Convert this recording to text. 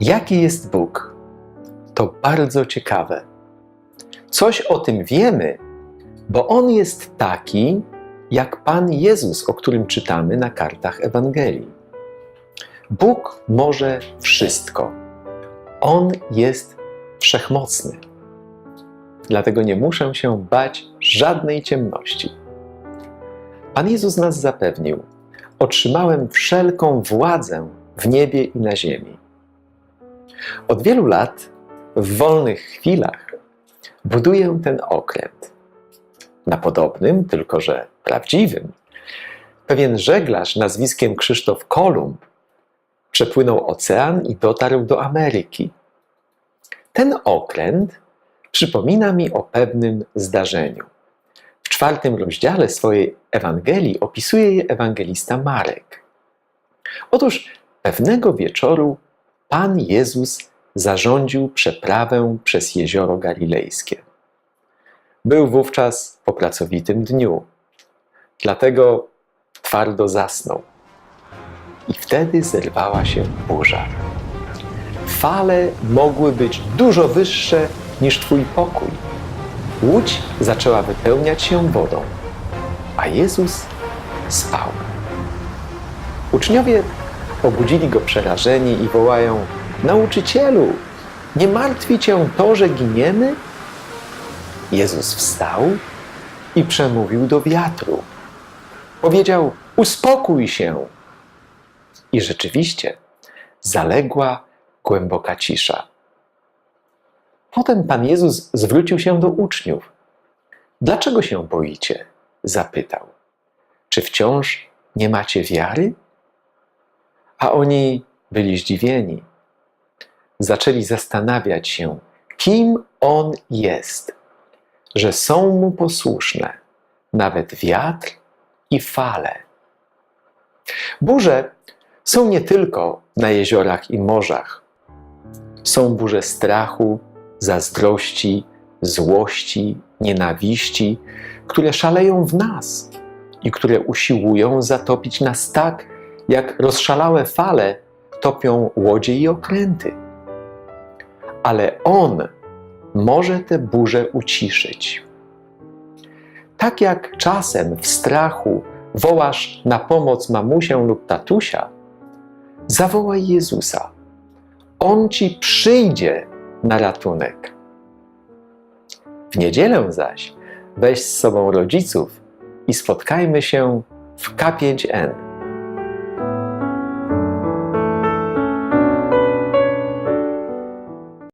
Jaki jest Bóg? To bardzo ciekawe. Coś o tym wiemy, bo On jest taki, jak Pan Jezus, o którym czytamy na kartach Ewangelii. Bóg może wszystko. On jest wszechmocny. Dlatego nie muszę się bać żadnej ciemności. Pan Jezus nas zapewnił: Otrzymałem wszelką władzę w niebie i na ziemi. Od wielu lat, w wolnych chwilach, buduję ten okręt. Na podobnym, tylko że prawdziwym, pewien żeglarz nazwiskiem Krzysztof Kolumb przepłynął ocean i dotarł do Ameryki. Ten okręt przypomina mi o pewnym zdarzeniu. W czwartym rozdziale swojej Ewangelii opisuje je ewangelista Marek. Otóż pewnego wieczoru Pan Jezus zarządził przeprawę przez jezioro galilejskie. Był wówczas po pracowitym dniu, dlatego twardo zasnął. I wtedy zerwała się burza. Fale mogły być dużo wyższe niż Twój pokój. Łódź zaczęła wypełniać się wodą, a Jezus spał. Uczniowie obudzili go przerażeni i wołają: Nauczycielu, nie martwi cię to, że giniemy? Jezus wstał i przemówił do wiatru. Powiedział: Uspokój się. I rzeczywiście zaległa głęboka cisza. Potem Pan Jezus zwrócił się do uczniów. Dlaczego się boicie? zapytał. Czy wciąż nie macie wiary? A oni byli zdziwieni. Zaczęli zastanawiać się, kim on jest, że są mu posłuszne nawet wiatr i fale. Burze są nie tylko na jeziorach i morzach. Są burze strachu, zazdrości, złości, nienawiści, które szaleją w nas i które usiłują zatopić nas tak, jak rozszalałe fale topią łodzie i okręty. Ale On może te burze uciszyć. Tak jak czasem w strachu wołasz na pomoc mamusię lub tatusia, zawołaj Jezusa. On ci przyjdzie na ratunek. W niedzielę zaś weź z sobą rodziców i spotkajmy się w K5N.